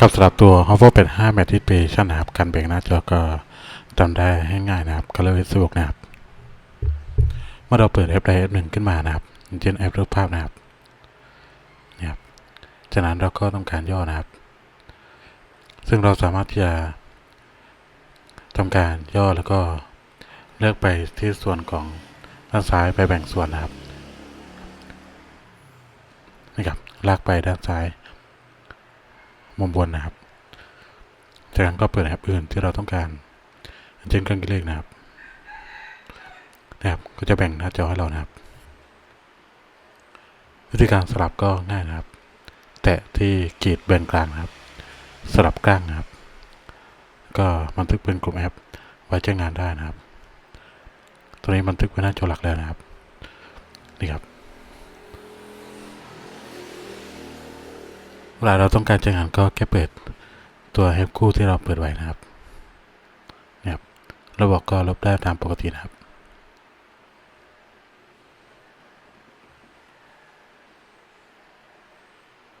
กับสำหรับตัว hover เป็น5 meditation นะครับการเบรกหน้าจอก็จำได้ให้ง่ายนะครับ ก็เลยสะดวกนะครับ เมื่อเราเปิดแอปใดแอปหนึ่งขึ้นมานะครับเช่นแอปเลือกภาพนะครับเนี่ยครับจากนั้นเราก็ต้องการย่อนะครับ ซึ่งเราสามารถที่จะทำการย่อแล้วก็เลือกไปที่ส่วนของด้านซ้ายไปแบ่งส่วนนะครับนี่ครับลากไปด้านซ้าย มุมบนนะครับ จากนั้นก็เปิดแอปอื่นที่เราต้องการเช่นเครื่องคิดเลขนะครับนะครับ ก็จะแบ่งหน้าจอให้เรานะครับ วิธีการสลับก็ง่ายนะครับ แตะที่กีดแบนกลางนะครับ สลับกลางนะครับ ก็บันทึกเป็นกลุ่มแอปไว้ใช้งานได้นะครับ ตัวนี้บันทึกไว้หน้าจอหลักแล้วนะครับ นี่ครับ เวลาเราต้องการจะงานก็แค่เปิดตัวแฮปคู่ที่เราเปิดไว้นะครับเนี่ยครับระบบก็ลบได้ตามปกตินะครับ